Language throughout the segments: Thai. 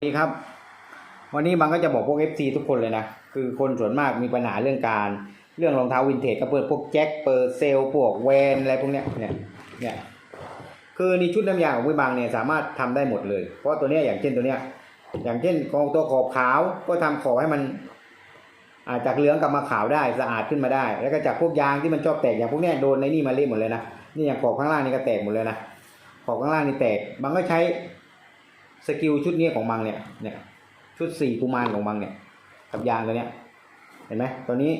สวัสดีครับ วันนี้มันก็จะบอกพวก FC ทุกคนเลยนะ คือคนส่วนมากมีปัญหาเรื่องการ เรื่องรองเท้าวินเทจก็เปิดพวกแจ็คเปิดเซลพวกแวนอะไรพวกเนี้ยเนี่ยเนี่ยคือในชุดน้ำยาของวิบางเนี่ยสามารถทำได้หมดเลย เพราะตัวเนี้ยอย่างเช่นตัวเนี้ยอย่างเช่นกองตัวขอบขาวก็ทำขอบให้มันอาจากเหลืองกลับมาขาวได้สะอาดขึ้นมาได้ แล้วก็จากพวกยางที่มันชอบแตกอย่างพวกเนี้ยโดนในนี่มาเละหมดเลยนะนี่อย่างขอบข้างล่างนี่ก็แตกหมดเลยนะขอบข้างล่างนี่แตกบางก็ใช้ สกิลชุดนี้ของมังเนี่ยเนี่ยชุดสี่กุมารของมังเนี่ยกับยางตัวเนี้ยเห็นไหมตัวนี้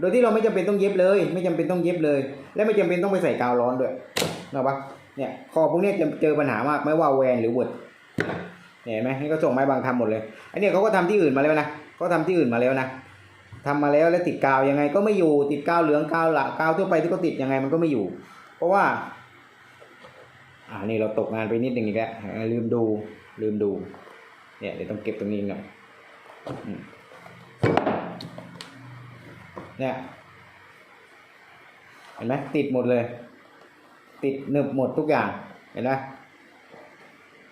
โดยที่เราไม่จำเป็นต้องเย็บเลย ไม่จำเป็นต้องเย็บเลย และไม่จำเป็นต้องไปใส่กาวร้อนด้วยนะปะเนี่ยคอพวกนี้จะเจอปัญหามากไม่ว่าแวนหรือเวิร์ดเห็นไหมนี่ก็ส่งไม้บางทำหมดเลยอันเนี้ยเขาก็ทำที่อื่นมาแล้วนะเขาทำที่อื่นมาแล้วนะทำมาแล้วแล้วติดกาวยังไงก็ไม่อยู่ติดกาวเหลืองกาวละกาวทั่วไปที่เขาติดยังไงมันก็ไม่อยู่ เพราะว่า อ่านี่เราตกงานไปนิดหนึ่งอีกแล้วลืมดูลืมดู เนี่ยเดี๋ยวต้องเก็บตรงนี้หน่อยเนี่ยเห็นไหมติดหมดเลย ติดหนึบหมดทุกอย่างเห็นไหม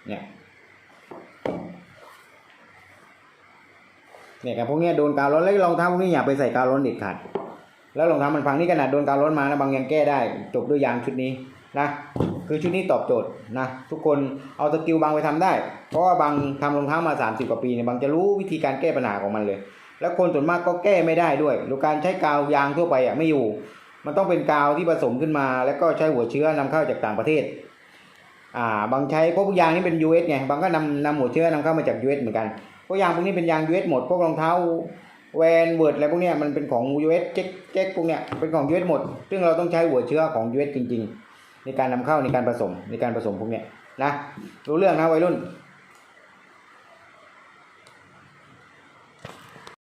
เนี่ยเนี่ยกับพวกนี้โดนกาวร้อนแล้วรองเท้าพวกนี้อย่าไปใส่กาวร้อนเด็ดขาดแล้วรองเท้ามันพังนี่ขนาดโดนกาวร้อนมานะบางยังแก้ได้จบด้วยยางชุดนี้ นะคือชุดนี้ตอบโจทย์นะทุกคนเอาสกิลบางไปทำได้ เพราะว่าบางทำรองเท้ามา 30 กว่าปีเนี่ยบางจะรู้วิธีการแก้ปัญหาของมันเลย แล้วคนส่วนมากก็แก้ไม่ได้ด้วยหรือการใช้กาวยางทั่วไปอะไม่อยู่ มันต้องเป็นกาวที่ผสมขึ้นมา แล้วก็ใช้หัวเชื้อนำเข้าจากต่างประเทศอ่าบางใช้พวกยางนี่เป็น US ไงบางก็นำนำหัวเชื้อนำเข้ามาจาก US เหมือนกันพวกยางพวกนี้เป็นยาง US หมดพวกรองเท้าแวนเวิร์ดอะไรพวกนี้มันเป็นของ US เจ๊กเจ๊กพวกเนี้ยเป็นของ US หมด ซึ่งเราต้องใช้หัวเชื้อของ US จริง ๆ ในการนำเข้าในการผสมในการผสมพวกเนี้ยนะรู้เรื่องนะวัยรุ่น